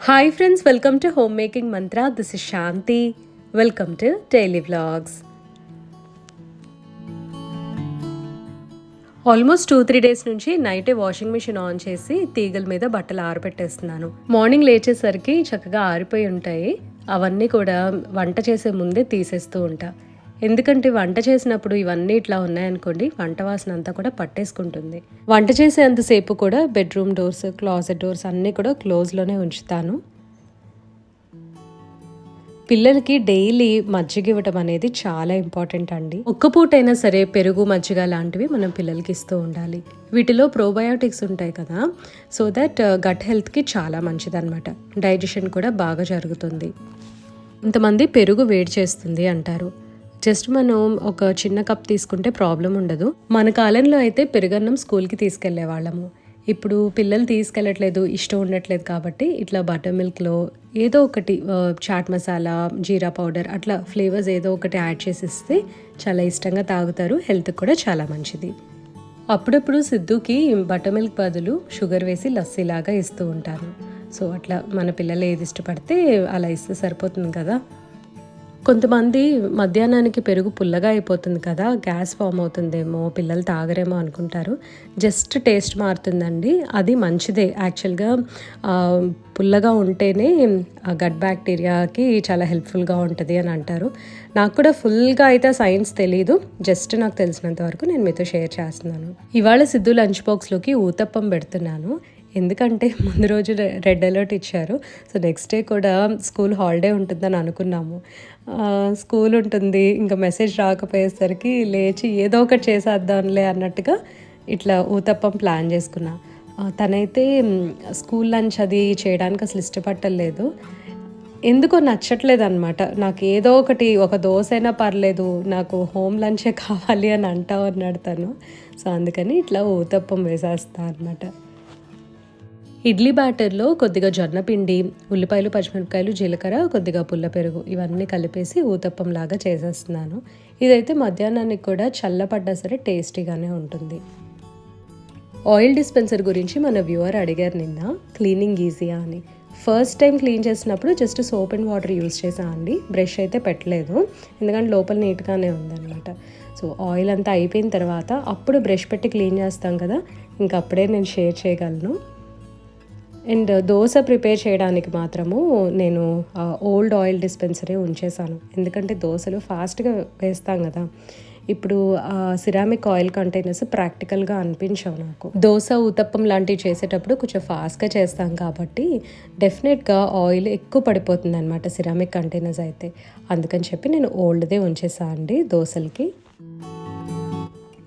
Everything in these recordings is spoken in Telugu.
Hi friends welcome to home making mantra this is Shanti welcome to daily vlogs almost two three days నుంచి నైటే వాషింగ్ మిషన్ ఆన్ చేసి తీగల మీద బట్టలు ఆరబెట్టేస్తున్నాను మార్నింగ్ లేచేసరికి చక్కగా ఆరిపోయి ఉంటాయి. అవన్నీ కూడా వంట చేసే ముందే తీసేస్తూ ఉంటాను ఎందుకంటే వంట చేసినప్పుడు ఇవన్నీ ఇట్లా ఉన్నాయనుకోండి వంట వాసన అంతా కూడా పట్టేసుకుంటుంది. వంట చేసేంతసేపు కూడా బెడ్రూమ్ డోర్స్ క్లాజెట్ డోర్స్ అన్నీ కూడా క్లోజ్లోనే ఉంచుతాను. పిల్లలకి డైలీ మజ్జిగ ఇవ్వటం అనేది చాలా ఇంపార్టెంట్ అండి. ఒక్క పూటైనా సరే పెరుగు మజ్జిగ లాంటివి మనం పిల్లలకి ఇస్తూ ఉండాలి. వీటిలో ప్రోబయోటిక్స్ ఉంటాయి కదా సో దట్ uh, గట్ హెల్త్కి చాలా మంచిదన్నమాట. డైజెషన్ కూడా బాగా జరుగుతుంది. కొంతమంది పెరుగు వేడి చేస్తుంది అంటారు. జస్ట్ మనం ఒక చిన్న కప్ తీసుకుంటే ప్రాబ్లం ఉండదు. మన కాలంలో అయితే పెరుగన్నం స్కూల్కి తీసుకెళ్ళే వాళ్ళము ఇప్పుడు పిల్లలు తీసుకెళ్ళట్లేదు ఇష్టం ఉండట్లేదు కాబట్టి ఇట్లా బటర్ మిల్క్లో ఏదో ఒకటి చాట్ మసాలా జీరా పౌడర్ అట్లా ఫ్లేవర్స్ ఏదో ఒకటి యాడ్ చేసి ఇస్తే చాలా ఇష్టంగా తాగుతారు హెల్త్కి కూడా చాలా మంచిది. అప్పుడప్పుడు సిద్ధుకి బటర్ మిల్క్ బదులు షుగర్ వేసి లస్సీలాగా ఇస్తూ ఉంటాను సో అట్లా మన పిల్లలు ఏది ఇష్టపడితే అలా ఇస్తే సరిపోతుంది కదా. కొంతమంది మధ్యాహ్నానికి పెరుగు పుల్లగా అయిపోతుంది కదా గ్యాస్ ఫామ్ అవుతుందేమో పిల్లలు తాగరేమో అనుకుంటారు. జస్ట్ టేస్ట్ మారుతుందండి. అది మంచిదే. యాక్చువల్గా పుల్లగా ఉంటేనే ఆ గట్ బ్యాక్టీరియాకి చాలా హెల్ప్ఫుల్గా ఉంటుంది అని అంటారు. నాకు కూడా ఫుల్గా అయితే సైన్స్ తెలీదు. జస్ట్ నాకు తెలిసినంత వరకు నేను మీతో షేర్ చేస్తున్నాను. ఇవాళ సిద్ధు లంచ్ బాక్స్లోకి ఊతప్పం పెడుతున్నాను. ఎందుకంటే ముందు రోజు రె- రెడ్ అలర్ట్ ఇచ్చారు. సో నెక్స్ట్ డే కూడా స్కూల్ హాలిడే ఉంటుందని అనుకున్నాము. స్కూల్ ఉంటుంది. ఇంకా మెసేజ్ రాకపోయేసరికి లేచి ఏదో ఒకటి చేసేద్దాంలే అన్నట్టుగా ఇట్లా ఊతప్పం ప్లాన్ చేసుకున్నా. తనైతే స్కూల్ లంచ్ అది చేయడానికి అసలు ఇష్టపట్టలేదు. ఎందుకో నచ్చట్లేదు అనమాట నాకు ఏదో ఒకటి ఒక దోశ అయినా పర్లేదు నాకు హోమ్ లంచే కావాలి అని అంటా ఉన్నాడు తను. సో అందుకని ఇట్లా ఊతప్పం వేసేస్తా అనమాట ఇడ్లీ బ్యాటర్లో కొద్దిగా జొన్నపిండి ఉల్లిపాయలు పచ్చిమిరపకాయలు జీలకర్ర కొద్దిగా పుల్ల పెరుగు ఇవన్నీ కలిపేసి ఊతప్పం లాగా చేసేస్తున్నాను. ఇదైతే మధ్యాహ్నానికి కూడా చల్లపడ్డా సరే టేస్టీగానే ఉంటుంది. ఆయిల్ డిస్పెన్సర్ గురించి మన వ్యూవర్ అడిగారు నిన్న. క్లీనింగ్ ఈజీయా అని. ఫస్ట్ టైం క్లీన్ చేసినప్పుడు just soap and water use చేసా అండి. బ్రష్ అయితే పెట్టలేదు. ఎందుకంటే లోపల నీట్గానే ఉందన్నమాట. సో ఆయిల్ అంతా అయిపోయిన తర్వాత అప్పుడు బ్రష్ పెట్టి క్లీన్ చేస్తాం కదా. ఇంక అప్పుడే నేను షేర్ చేయగలను. అండ్ దోశ ప్రిపేర్ చేయడానికి మాత్రము నేను ఓల్డ్ ఆయిల్ డిస్పెన్సరే ఉంచేసాను ఎందుకంటే దోశలు ఫాస్ట్గా వేస్తాం కదా. ఇప్పుడు సిరామిక్ ఆయిల్ కంటైనర్స్ ప్రాక్టికల్గా అనిపించవు నాకు. దోశ ఉతప్పం లాంటివి చేసేటప్పుడు కొంచెం ఫాస్ట్గా చేస్తాం కాబట్టి డెఫినెట్గా ఆయిల్ ఎక్కువ పడిపోతుంది అనమాట సిరామిక్ కంటైనర్స్ అయితే. అందుకని చెప్పి నేను ఓల్డ్దే ఉంచేసా అండి దోశలకి.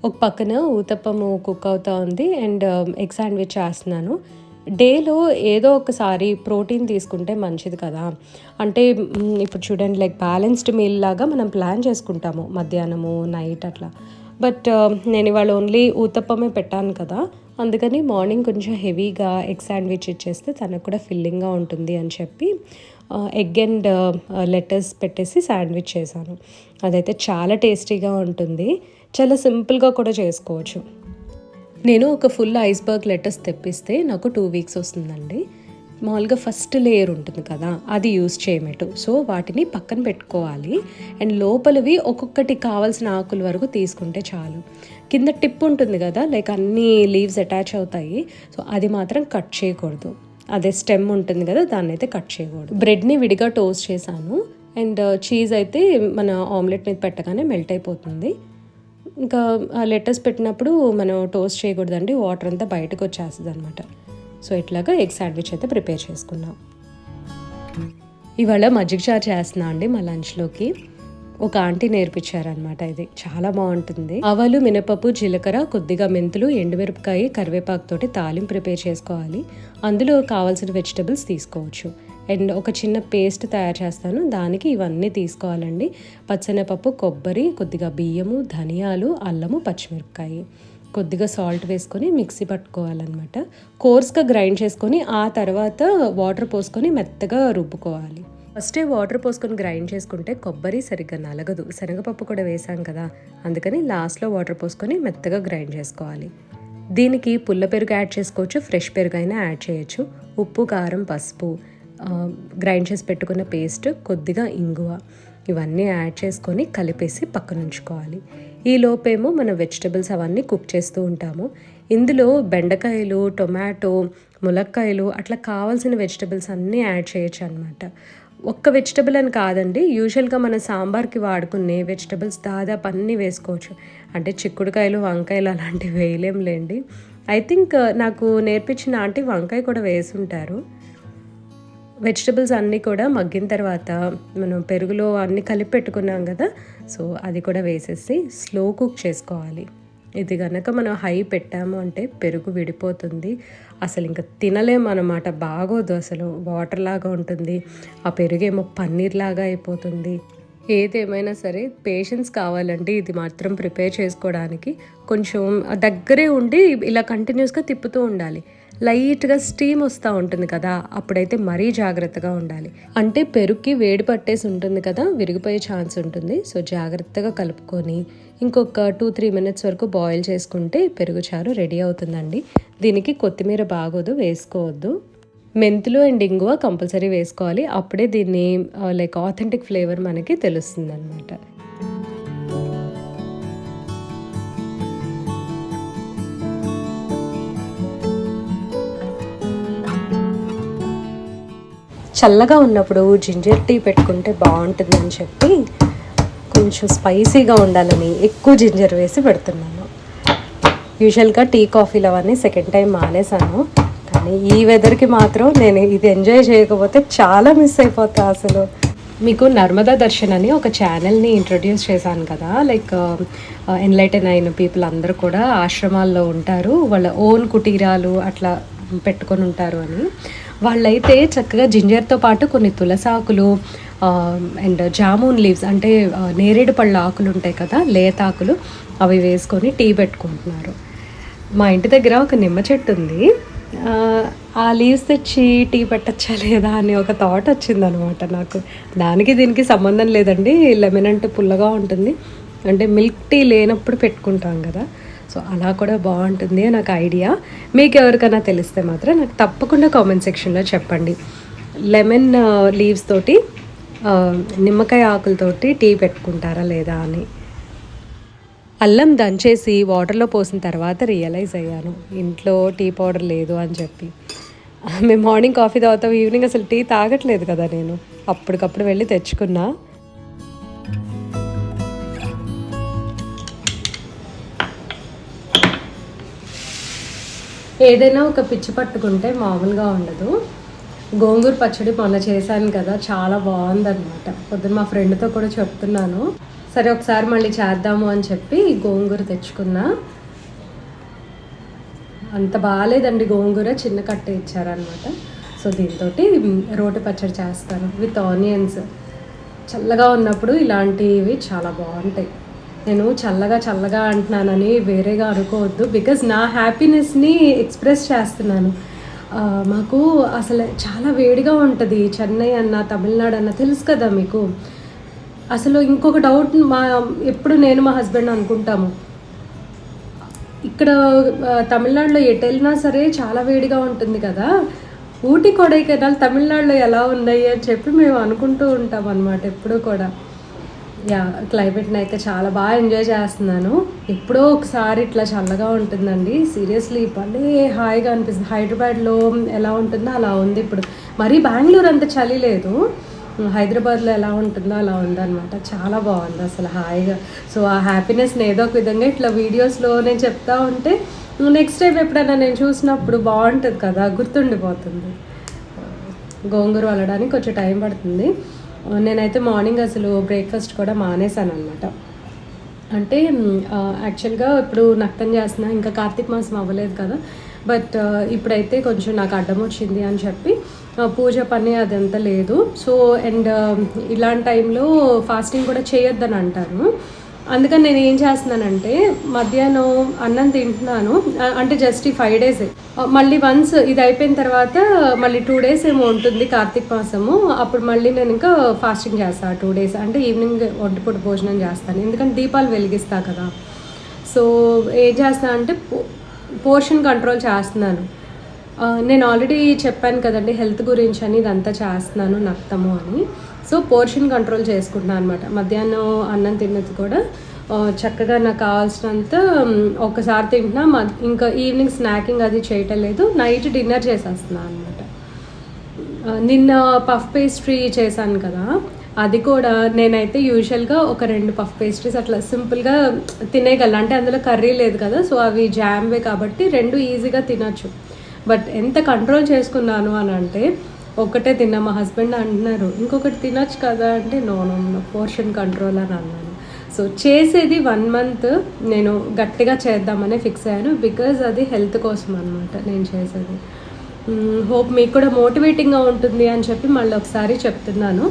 ఒక పక్కన ఊతప్పము కుక్ అవుతా ఉంది అండ్ ఎగ్ శాండ్విచ్ చేస్తున్నాను. డేలో ఏదో ఒకసారి ప్రోటీన్ తీసుకుంటే మంచిది కదా. అంటే ఇప్పుడు చూడండి లైక్ బ్యాలెన్స్డ్ మీల్ లాగా మనం ప్లాన్ చేసుకుంటాము మధ్యాహ్నము నైట్ అట్లా. బట్ uh, నేను ఇవాళ ఓన్లీ ఊతప్పమే పెట్టాను కదా. అందుకని మార్నింగ్ కొంచెం హెవీగా ఎగ్ శాండ్విచ్ ఇచ్చేస్తే తనకు కూడా ఫిల్లింగ్గా ఉంటుంది అని చెప్పి ఎగ్ అండ్ లెటర్స్ పెట్టేసి శాండ్విచ్ చేశాను. అదైతే చాలా టేస్టీగా ఉంటుంది. చాలా సింపుల్గా కూడా చేసుకోవచ్చు. నేను ఒక ఫుల్ ఐస్బర్గ్ లెటర్స్ తెప్పిస్తే నాకు టూ వీక్స్ వస్తుందండి. మామూలుగా ఫస్ట్ లేయర్ ఉంటుంది కదా అది యూస్ చేయమేటు. సో వాటిని పక్కన పెట్టుకోవాలి. అండ్ లోపలవి ఒక్కొక్కటి కావాల్సిన ఆకుల వరకు తీసుకుంటే చాలు. కింద టిప్ ఉంటుంది కదా లైక్ అన్ని లీవ్స్ అటాచ్ అవుతాయి. సో అది మాత్రం కట్ చేయకూడదు. అదే స్టెమ్ ఉంటుంది కదా దాన్ని అయితే కట్ చేయకూడదు. బ్రెడ్ని విడిగా టోస్ట్ చేశాను. అండ్ చీజ్ అయితే మన ఆమ్లెట్ మీద పెట్టగానే మెల్ట్ అయిపోతుంది. ఇంకా ఆ లెటర్స్ పెట్టినప్పుడు మనం టోస్ట్ చేయకూడదండి వాటర్ అంతా బయటకు వచ్చేస్తుంది అనమాట సో ఇట్లాగా ఎగ్ శాండ్విచ్ అయితే ప్రిపేర్ చేసుకున్నాం. ఇవాళ మజ్జిగ చారు చేస్తున్నా అండి మా లంచ్లోకి. ఒక ఆంటీ నేర్పించారనమాట ఇది. చాలా బాగుంటుంది. ఆవాలు మినపప్పు జీలకర్ర కొద్దిగా మెంతులు ఎండుమిరపకాయ కరివేపాకు తోటి తాలింపు ప్రిపేర్ చేసుకోవాలి. అందులో కావాల్సిన వెజిటబుల్స్ తీసుకోవచ్చు. అండ్ ఒక చిన్న పేస్ట్ తయారు చేస్తాను. దానికి ఇవన్నీ తీసుకోవాలండి. పచ్చనపప్పు కొబ్బరి కొద్దిగా బియ్యము ధనియాలు అల్లము పచ్చిమిరపకాయ. కొద్దిగా సాల్ట్ వేసుకొని మిక్సీ పట్టుకోవాలన్నమాట. కోర్స్గా గ్రైండ్ చేసుకొని ఆ తర్వాత వాటర్ పోసుకొని మెత్తగా రుబ్బుకోవాలి. ఫస్టే వాటర్ పోసుకొని గ్రైండ్ చేసుకుంటే కొబ్బరి సరిగ్గా నలగదు. శనగపప్పు కూడా వేసాం కదా అందుకని లాస్ట్లో వాటర్ పోసుకొని మెత్తగా గ్రైండ్ చేసుకోవాలి. దీనికి పుల్ల పెరుగు యాడ్ చేసుకోవచ్చు ఫ్రెష్ పెరుగు అయినా యాడ్ చేయొచ్చు. ఉప్పు కారం పసుపు. గ్రైండ్ చేసి పెట్టుకున్న పేస్ట్ కొద్దిగా ఇంగువ ఇవన్నీ యాడ్ చేసుకొని కలిపేసి పక్కన ఉంచుకోవాలి. ఈ లోపేమో మనం వెజిటబుల్స్ అవన్నీ కుక్ చేస్తూ ఉంటాము. ఇందులో బెండకాయలు టొమాటో ములక్కాయలు అట్లా కావాల్సిన వెజిటబుల్స్ అన్నీ యాడ్ చేయొచ్చు అనమాట ఒక్క వెజిటబుల్ అని కాదండి యూజువల్గా మన సాంబార్కి వాడుకునే వెజిటబుల్స్ దాదాపు అన్నీ వేసుకోవచ్చు. అంటే చిక్కుడుకాయలు వంకాయలు అలాంటివి వేయలేంలేండి ఐ థింక్ నాకు నేర్పించిన ఆంటీ వంకాయ కూడా వేసుంటారు. వెజిటబుల్స్ అన్నీ కూడా మగ్గిన తర్వాత మనం పెరుగులో అన్నీ కలిపి పెట్టుకున్నాం కదా సో అది కూడా వేసేసి స్లో కుక్ చేసుకోవాలి. ఇది కనుక మనం హై పెట్టాము అంటే పెరుగు విడిపోతుంది. అసలు ఇంకా తినలేమన్నమాట బాగోదు అసలు. వాటర్ లాగా ఉంటుంది ఆ పెరుగేమో పన్నీర్ లాగా అయిపోతుంది. ఏదేమైనా సరే పేషెన్స్ కావాలండి ఇది మాత్రం ప్రిపేర్ చేసుకోవడానికి. కొంచెం దగ్గరే ఉండి ఇలా కంటిన్యూస్గా తిప్పుతూ ఉండాలి. లైట్గా స్టీమ్ వస్తూ ఉంటుంది కదా అప్పుడైతే మరీ జాగ్రత్తగా ఉండాలి. అంటే పెరుగుకి వేడి పట్టేసి ఉంటుంది కదా విరిగిపోయే ఛాన్స్ ఉంటుంది. సో జాగ్రత్తగా కలుపుకొని ఇంకొక టూ త్రీ మినిట్స్ వరకు బాయిల్ చేసుకుంటే పెరుగు చారు రెడీ అవుతుందండి. దీనికి కొత్తిమీర బాగోదు వేసుకోవద్దు. మెంతులు అండ్ ఇంగువ కంపల్సరీ వేసుకోవాలి. అప్పుడే దీన్ని లైక్ ఆథెంటిక్ ఫ్లేవర్ మనకి తెలుస్తుంది అనమాట చల్లగా ఉన్నప్పుడు జింజర్ టీ పెట్టుకుంటే బాగుంటుందని చెప్పి కొంచెం స్పైసీగా ఉండాలని ఎక్కువ జింజర్ వేసి పెడుతున్నాను. యూజువల్గా టీ కాఫీలు అవన్నీ సెకండ్ టైం మానేశాను. కానీ ఈ వెదర్కి మాత్రం నేను ఇది ఎంజాయ్ చేయకపోతే చాలా మిస్ అయిపోతా అసలు. మీకు నర్మదా దర్శన్ అని ఒక ఛానల్ని ఇంట్రొడ్యూస్ చేశాను కదా. లైక్ ఎన్లైటన్ uh, అయిన పీపుల్ అందరూ కూడా ఆశ్రమాల్లో ఉంటారు. వాళ్ళ ఓన్ కుటీరాలు అట్లా పెట్టుకొని ఉంటారు అని. వాళ్ళైతే చక్కగా జింజర్తో పాటు కొన్ని తులసాకులు అండ్ జామూన్ లీవ్స్ అంటే నేరేడు పళ్ళ ఆకులు ఉంటాయి కదా లేత ఆకులు అవి వేసుకొని టీ పెట్టుకుంటున్నారు. మా ఇంటి దగ్గర ఒక నిమ్మ చెట్టు ఉంది. ఆ, ఆ లీవ్స్ తెచ్చి టీ పెట్టచ్చా లేదా అని ఒక థాట్ వచ్చింది అనమాట నాకు. దానికి దీనికి సంబంధం లేదండి. లెమన్ అంటే పుల్లగా ఉంటుంది. అంటే మిల్క్ టీ లేనప్పుడు పెట్టుకుంటాం కదా. సో అలా కూడా బాగుంటుంది నాకు ఐడియా. మీకు ఎవరికైనా తెలిస్తే మాత్రం నాకు తప్పకుండా కామెంట్ సెక్షన్లో చెప్పండి. లెమన్ లీవ్స్ తోటి నిమ్మకాయ ఆకులతోటి టీ పెట్టుకుంటారా లేదా అని. అల్లం దంచేసి వాటర్లో పోసిన తర్వాత రియలైజ్ అయ్యాను. ఇంట్లో టీ పౌడర్ లేదు అని చెప్పి. మేము మార్నింగ్ కాఫీ తాగుతాం ఈవినింగ్ అసలు టీ తాగట్లేదు కదా నేను. అప్పటికప్పుడు వెళ్ళి తెచ్చుకున్నా. ఏదైనా ఒక పిచ్చి పట్టుకుంటే మామూలుగా ఉండదు. గోంగూర పచ్చడి మొన్న చేశాను కదా చాలా బాగుందనమాట పొద్దున్న మా ఫ్రెండ్తో కూడా చెప్తున్నాను. సరే ఒకసారి మళ్ళీ చేద్దాము అని చెప్పి గోంగూర తెచ్చుకున్నా. అంత బాగాలేదండి గోంగూర చిన్న కట్ట ఇచ్చారనమాట సో దీంతో రోటి పచ్చడి చేస్తాను విత్ ఆనియన్స్. చల్లగా ఉన్నప్పుడు ఇలాంటివి చాలా బాగుంటాయి. నేను చల్లగా చల్లగా అంటున్నానని వేరేగా అనుకోవద్దు. బికాజ్ నా హ్యాపీనెస్ని ఎక్స్ప్రెస్ చేస్తున్నాను. మాకు అసలు చాలా వేడిగా ఉంటుంది. చెన్నై అన్న తమిళనాడు అన్న తెలుసు కదా మీకు. అసలు ఇంకొక డౌట్ మా ఎప్పుడు నేను మా హస్బెండ్ అనుకుంటాము. ఇక్కడ తమిళనాడులో ఎటు వెళ్ళినా సరే చాలా వేడిగా ఉంటుంది కదా. ఊటీ కొడైకెనాల్ తమిళనాడులో ఎలా ఉన్నాయి అని చెప్పి మేము అనుకుంటూ ఉంటాం అనమాట ఎప్పుడూ కూడా. యా క్లైమేట్ని అయితే చాలా బాగా ఎంజాయ్ చేస్తున్నాను. ఎప్పుడో ఒకసారి ఇట్లా చల్లగా ఉంటుందండి. సీరియస్లీ భలే హాయిగా అనిపిస్తుంది. హైదరాబాద్లో ఎలా ఉంటుందో అలా ఉంది ఇప్పుడు. మరీ బెంగళూరు అంత చలి లేదు. హైదరాబాద్లో ఎలా ఉంటుందో అలా ఉందన్నమాట. చాలా బాగుంది అసలు హాయిగా. సో ఆ హ్యాపీనెస్ని ఏదో ఒక విధంగా ఇట్లా వీడియోస్లో నేను చెప్తా ఉంటే నెక్స్ట్ టైం ఎప్పుడైనా నేను చూసినప్పుడు బాగుంటుంది కదా గుర్తుండిపోతుంది. గోంగూర వల్లడానికి కొంచెం టైం పడుతుంది. నేనైతే మార్నింగ్ అసలు బ్రేక్ఫాస్ట్ కూడా మానేశాను అనమాట అంటే యాక్చువల్గా ఇప్పుడు నక్తం చేస్తున్నా ఇంకా కార్తీక మాసం అవ్వలేదు కదా. బట్ ఇప్పుడైతే కొంచెం నాకు అడ్డం వచ్చింది అని చెప్పి పూజ పని అదంతా లేదు. సో అండ్ ఇలాంటి టైంలో ఫాస్టింగ్ కూడా చేయొద్దని అంటారు అందుకని నేను ఏం చేస్తున్నానంటే మధ్యాహ్నం అన్నం తింటున్నాను. అంటే జస్ట్ ఈ ఫైవ్ డేస్ మళ్ళీ వన్స్ ఇది అయిపోయిన తర్వాత మళ్ళీ టూ డేస్ ఏమో ఉంటుంది కార్తీక మాసము. అప్పుడు మళ్ళీ నేను ఇంకా ఫాస్టింగ్ చేస్తాను టూ డేస్ అంటే ఈవినింగ్ ఒంటిపూట భోజనం చేస్తాను. ఎందుకంటే దీపాలు వెలిగిస్తా కదా. సో ఏం చేస్తున్నా అంటే పోర్షన్ కంట్రోల్ చేస్తున్నాను. నేను ఆల్రెడీ చెప్పాను కదండి హెల్త్ గురించి అని ఇదంతా చేస్తున్నాను నక్తము అని. సో పోర్షన్ కంట్రోల్ చేసుకుంటున్నాను అనమాట మధ్యాహ్నం అన్నం తిన్నది కూడా చక్కగా నాకు కావాల్సినంత ఒకసారి తింటున్నా ఇంకా ఈవినింగ్ స్నాకింగ్ అది చేయటం లేదు నైట్ డిన్నర్ చేసేస్తున్నాను అనమాట నిన్న పఫ్ పేస్ట్రీ చేశాను కదా అది కూడా నేనైతే యూజువల్గా ఒక రెండు పఫ్ పేస్ట్రీస్ అట్లా సింపుల్గా తినేయగలను. అంటే అందులో కర్రీ లేదు కదా సో అవి జామ్వే కాబట్టి రెండు ఈజీగా తినచ్చు. బట్ ఎంత కంట్రోల్ చేసుకున్నాను అని అంటే ఒకటే తిన్నా మా హస్బెండ్ అంటున్నారు ఇంకొకటి తినొచ్చు కదా అంటే నో నో పోర్షన్ కంట్రోల్ అని అన్నాను. సో చేసేది వన్ మంత్ నేను గట్టిగా చేద్దామని ఫిక్స్ అయ్యాను. బికాజ్ అది హెల్త్ కోసం అనమాట నేను చేసేది. హోప్ మీకు కూడా మోటివేటింగ్గా ఉంటుంది అని చెప్పి మళ్ళీ ఒకసారి చెప్తున్నాను.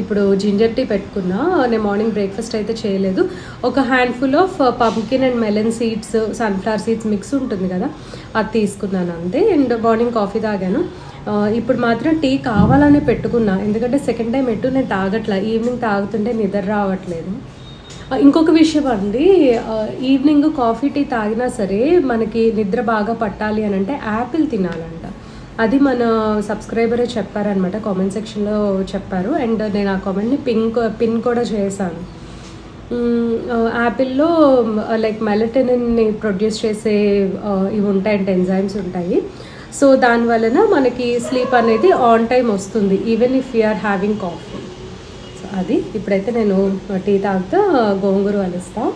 ఇప్పుడు జింజర్ టీ పెట్టుకున్నా నేను మార్నింగ్ బ్రేక్ఫాస్ట్ అయితే చేయలేదు. ఒక handful of pumpkin and melon seeds sunflower seeds mix ఉంటుంది కదా అది తీసుకున్నాను అంతే. అండ్ మార్నింగ్ కాఫీ తాగాను. ఇప్పుడు మాత్రం టీ కావాలని పెట్టుకున్నా ఎందుకంటే సెకండ్ టైం ఎటు నేను తాగట్లా ఈవినింగ్ తాగుతుంటే నిద్ర రావట్లేదు. ఇంకొక విషయం అండి ఈవినింగ్ కాఫీ టీ తాగినా సరే మనకి నిద్ర బాగా పట్టాలి అని అంటే యాపిల్ తినాలండి. అది మన సబ్స్క్రైబరే చెప్పారనమాట కామెంట్ సెక్షన్లో చెప్పారు. అండ్ నేను ఆ కామెంట్ని పిన్ పిన్ కూడా చేశాను. యాపిల్లో లైక్ మెలటెనిన్ని ప్రొడ్యూస్ చేసే ఇవి ఉంటాయంటే ఎంజైమ్స్ ఉంటాయి. సో దాని వలన మనకి స్లీప్ అనేది ఆన్ టైం వస్తుంది even if you're having coffee so అది ఇప్పుడైతే నేను టీ తాగుతా గోంగూర వలుస్తాను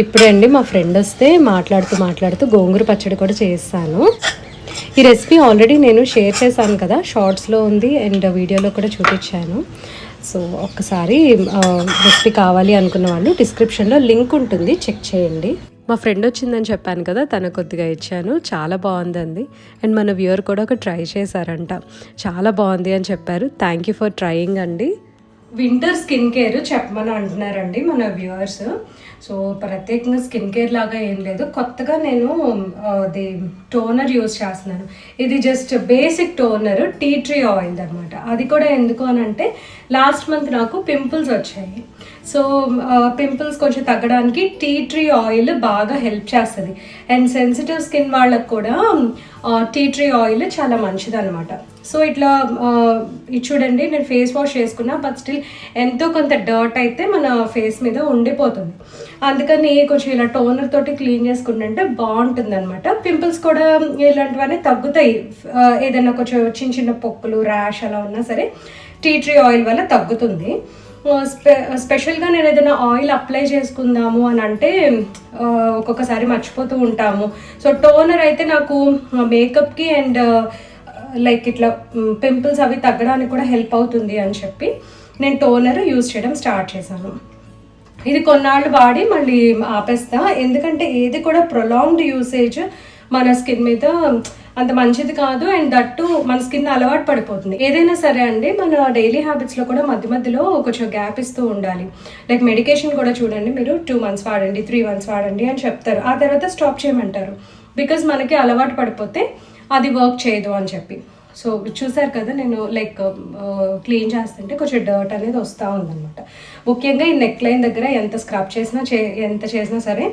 ఇప్పుడే అండి మా ఫ్రెండ్ వస్తే మాట్లాడుతూ మాట్లాడుతూ గోంగూర పచ్చడి కూడా చేస్తాను. ఈ రెసిపీ ఆల్రెడీ నేను షేర్ చేశాను కదా షార్ట్స్లో ఉంది అండ్ వీడియోలో కూడా చూపించాను. సో ఒక్కసారి రెసిపీ కావాలి అనుకున్న వాళ్ళు డిస్క్రిప్షన్లో లింక్ ఉంటుంది చెక్ చేయండి. మా ఫ్రెండ్ వచ్చిందని చెప్పాను కదా తన కొద్దిగా ఇచ్చాను. చాలా బాగుందండి. అండ్ మన వ్యూవర్ కూడా ఒక ట్రై చేశారంట. చాలా బాగుంది అని చెప్పారు. థ్యాంక్ యూ ఫర్ ట్రయింగ్ అండి. వింటర్ స్కిన్ కేర్ చెప్పమని అంటున్నారండి మన వ్యూవర్స్ సో ప్రత్యేకంగా స్కిన్ కేర్ లాగా ఏం లేదు. కొత్తగా నేను అది టోనర్ యూస్ చేస్తున్నాను. ఇది just basic toner tea tree oil అనమాట అది కూడా ఎందుకు అని అంటే లాస్ట్ మంత్ నాకు పింపుల్స్ వచ్చాయి. సో పింపుల్స్ కొంచెం తగ్గడానికి టీ ట్రీ ఆయిల్ బాగా హెల్ప్ చేస్తుంది. అండ్ సెన్సిటివ్ స్కిన్ వాళ్ళకు కూడా టీ ట్రీ ఆయిల్ చాలా మంచిది అనమాట సో ఇట్లా ఇది చూడండి నేను ఫేస్ వాష్ చేసుకున్నా బట్ స్టిల్ ఎంతో కొంత డర్ట్ అయితే మన ఫేస్ మీద ఉండిపోతుంది. అందుకని కొంచెం ఇలా టోనర్ తోటి క్లీన్ చేసుకుంటుంటే బాగుంటుంది అనమాట పింపుల్స్ కూడా ఇలాంటివన్నీ తగ్గుతాయి. ఏదైనా కొంచెం చిన్న చిన్న పొక్కులు ర్యాష్ అలా ఉన్నా సరే. టీ ట్రీ ఆయిల్ వల్ల తగ్గుతుంది. స్పె స్పెషల్గా నేను ఏదైనా ఆయిల్ అప్లై చేసుకుందాము అని అంటే ఒక్కొక్కసారి మర్చిపోతూ ఉంటాము. సో టోనర్ అయితే నాకు మేకప్కి అండ్ లైక్ ఇట్లా పింపుల్స్ అవి తగ్గడానికి కూడా హెల్ప్ అవుతుంది అని చెప్పి నేను టోనర్ యూజ్ చేయడం స్టార్ట్ చేశాను. ఇది కొన్నాళ్ళు వాడి మళ్ళీ ఆపేస్తా. ఎందుకంటే ఏది కూడా ప్రొలాంగ్డ్ యూసేజ్ మన స్కిన్ మీద అంత మంచిది కాదు అండ్ దట్టు మన స్కిన్ అలవాటు పడిపోతుంది. ఏదైనా సరే అండి మన డైలీ హ్యాబిట్స్లో కూడా మధ్య మధ్యలో కొంచెం గ్యాప్ ఇస్తూ ఉండాలి. లైక్ మెడికేషన్ కూడా చూడండి మీరు టూ మంత్స్ వాడండి త్రీ మంత్స్ వాడండి అని చెప్తారు. ఆ తర్వాత స్టాప్ చేయమంటారు. బికాజ్ మనకి అలవాటు పడిపోతే అది వర్క్ చేయదు అని చెప్పి. సో చూసారు కదా నేను లైక్ క్లీన్ చేస్తుంటే కొంచెం డర్ట్ అనేది వస్తూ ఉందన్నమాట. ముఖ్యంగా ఈ నెక్ లైన్ దగ్గర ఎంత స్క్రబ్ చేసినా చే ఎంత చేసినా సరే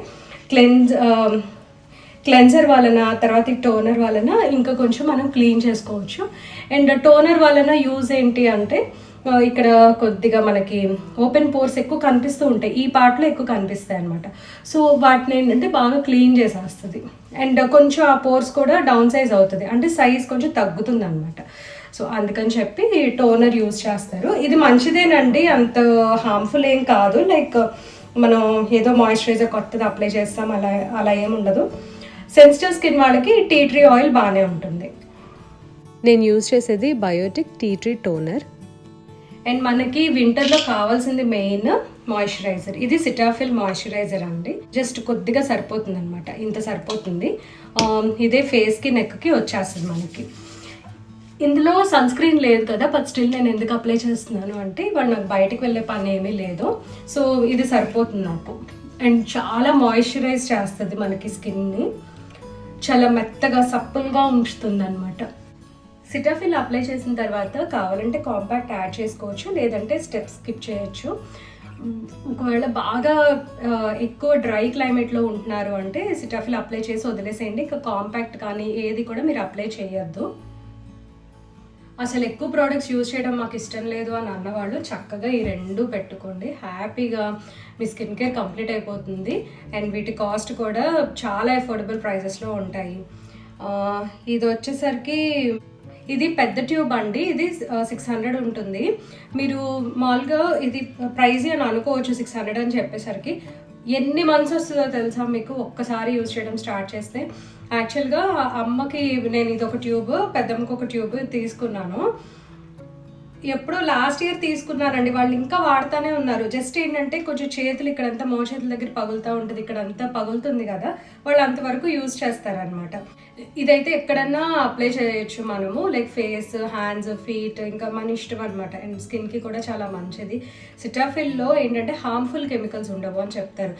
క్లెన్స్ క్లెన్సర్ వలన తర్వాత టోనర్ వలన ఇంకా కొంచెం మనం క్లీన్ చేసుకోవచ్చు. అండ్ టోనర్ వలన యూజ్ ఏంటి అంటే ఇక్కడ కొద్దిగా మనకి ఓపెన్ పోర్స్ ఎక్కువ కనిపిస్తూ ఉంటాయి. ఈ పార్ట్లో ఎక్కువ కనిపిస్తాయి అనమాట సో వాటిని ఏంటంటే బాగా క్లీన్ చేసేస్తుంది. అండ్ కొంచెం ఆ పోర్స్ కూడా డౌన్ సైజ్ అవుతుంది. అంటే సైజ్ కొంచెం తగ్గుతుంది అనమాట సో అందుకని చెప్పి టోనర్ యూజ్ చేస్తారు. ఇది మంచిదేనండి. అంత హార్మ్ఫుల్ ఏం కాదు. లైక్ మనం ఏదో మాయిశ్చరైజర్ కొత్తది అప్లై చేస్తాం. అలా అలా ఏం ఉండదు. సెన్సిటివ్ స్కిన్ వాళ్ళకి టీ ట్రీ ఆయిల్ బాగానే ఉంటుంది. నేను యూజ్ చేసేది Biotique tea tree toner and మనకి వింటర్లో కావాల్సింది మెయిన్ మాయిశ్చరైజర్ ఇది సిటాఫిల్ మాయిశ్చరైజర్ అండి. జస్ట్ కొద్దిగా సరిపోతుంది అనమాట ఇంత సరిపోతుంది. ఆ, ఇదే ఫేస్కి నెక్కి వచ్చేస్తుంది మనకి. ఇందులో సన్ స్క్రీన్ లేదు కదా బట్ స్టిల్ నేను ఎందుకు అప్లై చేస్తున్నాను అంటే ఇవాళ నాకు బయటకు వెళ్ళే పని ఏమీ లేదు. సో ఇది సరిపోతుంది నాకు. అండ్ చాలా మాయిశ్చరైజ్ చేస్తుంది మనకి స్కిన్ని చాలా మెత్తగా సప్పుల్గా ఉంచుతుంది అనమాట సిటాఫిల్ అప్లై చేసిన తర్వాత కావాలంటే కాంపాక్ట్ యాడ్ చేసుకోవచ్చు లేదంటే స్టెప్ స్కిప్ చేయొచ్చు. ఒకవేళ బాగా ఎక్కువ డ్రై క్లైమేట్లో ఉంటున్నారు అంటే సిటాఫిల్ అప్లై చేసి వదిలేసేయండి. ఇంకా కాంపాక్ట్ కానీ ఏది కూడా మీరు అప్లై చేయొద్దు. అసలు ఎక్కువ ప్రోడక్ట్స్ యూజ్ చేయడం మాకు ఇష్టం లేదు అని అన్నవాళ్ళు చక్కగా ఈ రెండు పెట్టుకోండి. హ్యాపీగా మీ స్కిన్ కేర్ కంప్లీట్ అయిపోతుంది. అండ్ వీటి కాస్ట్ కూడా చాలా అఫోర్డబుల్ ప్రైజెస్లో ఉంటాయి. ఇది వచ్చేసరికి ఇది పెద్ద ట్యూబ్ అండి. ఇది సిక్స్ హండ్రెడ్ ఉంటుంది. మీరు మామూలుగా ఇది ప్రైజ్ అని అనుకోవచ్చు సిక్స్ హండ్రెడ్ అని చెప్పేసరికి. ఎన్ని మంత్స్ వస్తుందో తెలుసా మీకు? ఒక్కసారి యూజ్ చేయడం స్టార్ట్ చేస్తే. యాక్చువల్గా అమ్మకి నేను ఇది ఒక ట్యూబ్ పెద్దమ్మకి ఒక ట్యూబ్ తీసుకున్నాను. ఎప్పుడో లాస్ట్ ఇయర్ తీసుకున్నారండి. వాళ్ళు ఇంకా వాడుతూనే ఉన్నారు. జస్ట్ ఏంటంటే కొంచెం చేతులు ఇక్కడంతా మోచేతుల దగ్గర పగులుతూ ఉంటుంది. ఇక్కడ అంతా పగులుతుంది కదా. వాళ్ళు అంతవరకు యూజ్ చేస్తారనమాట ఇదైతే ఎక్కడన్నా అప్లై చేయొచ్చు మనము. లైక్ ఫేస్ హ్యాండ్స్ ఫీట్ ఇంకా మన ఇష్టం అనమాట అండ్ స్కిన్కి కూడా చాలా మంచిది. సిటాఫిల్లో ఏంటంటే హార్మ్ఫుల్ కెమికల్స్ ఉండవు అని చెప్తారు.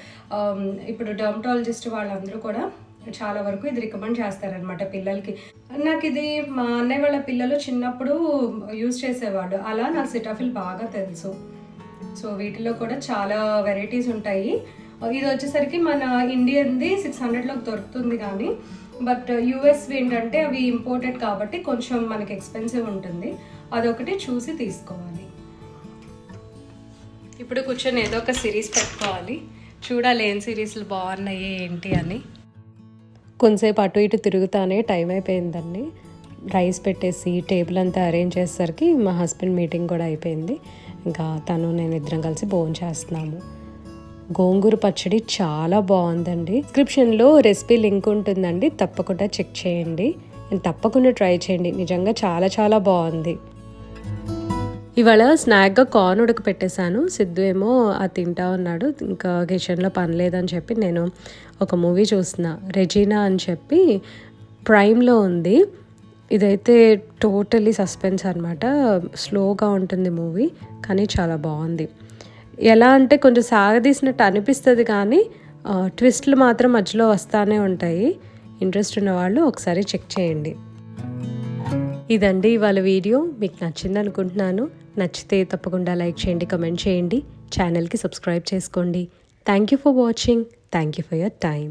ఇప్పుడు డర్మటాలజిస్ట్ వాళ్ళందరూ కూడా చాలా వరకు ఇది రికమెండ్ చేస్తారనమాట పిల్లలకి. నాకు ఇది మా అన్నయ్య వాళ్ళ పిల్లలు చిన్నప్పుడు యూజ్ చేసేవాళ్ళు. అలా నాకు సిటాఫిల్ బాగా తెలుసు. సో వీటిలో కూడా చాలా వెరైటీస్ ఉంటాయి. ఇది వచ్చేసరికి మన ఇండియన్ది సిక్స్ హండ్రెడ్లోకి దొరుకుతుంది కానీ బట్ యూఎస్వి ఏంటంటే అవి ఇంపోర్టెడ్ కాబట్టి కొంచెం మనకి ఎక్స్పెన్సివ్ ఉంటుంది. అదొకటి చూసి తీసుకోవాలి. ఇప్పుడు కూర్చొని ఏదో ఒక సిరీస్ పెట్టుకోవాలి. చూడాలి ఏం సిరీస్లు బాగున్నాయి ఏంటి అని. కొంతసేపు అటు ఇటు తిరుగుతానే టైం అయిపోయిందండి. రైస్ పెట్టేసి టేబుల్ అంతా అరేంజ్ చేసేసరికి మా హస్బెండ్ మీటింగ్ కూడా అయిపోయింది. ఇంకా తను నేను ఇద్దరం కలిసి భోజనం చేస్తున్నాము. గోంగూర పచ్చడి చాలా బాగుందండి. డిస్క్రిప్షన్లో రెసిపీ లింక్ ఉంటుందండి. తప్పకుండా చెక్ చేయండి. నేను తప్పకుండా ట్రై చేయండి. నిజంగా చాలా చాలా బాగుంది. ఇవాళ స్నాక్గా కార్న్ ఉడక పెట్టేశాను సిద్ధు ఏమో అది తింటా ఉన్నాడు. ఇంకా కిచెన్లో పని లేదని చెప్పి నేను ఒక మూవీ చూస్తున్నా. రెజీనా అని చెప్పి ప్రైమ్లో ఉంది. ఇదైతే టోటలీ సస్పెన్స్ అనమాట స్లోగా ఉంటుంది మూవీ కానీ చాలా బాగుంది. ఎలా అంటే కొంచెం సాగదీసినట్టు అనిపిస్తుంది కానీ ట్విస్ట్లు మాత్రం మధ్యలో వస్తానే ఉంటాయి. ఇంట్రెస్ట్ ఉన్న వాళ్ళు ఒకసారి చెక్ చేయండి. ఇదండి ఇవాళ వీడియో. మీకు నచ్చింది అనుకుంటున్నాను. నచ్చితే తప్పకుండా లైక్ చేయండి కమెంట్ చేయండి. ఛానల్కి సబ్స్క్రైబ్ చేసుకోండి. Thank you for watching thank you for your time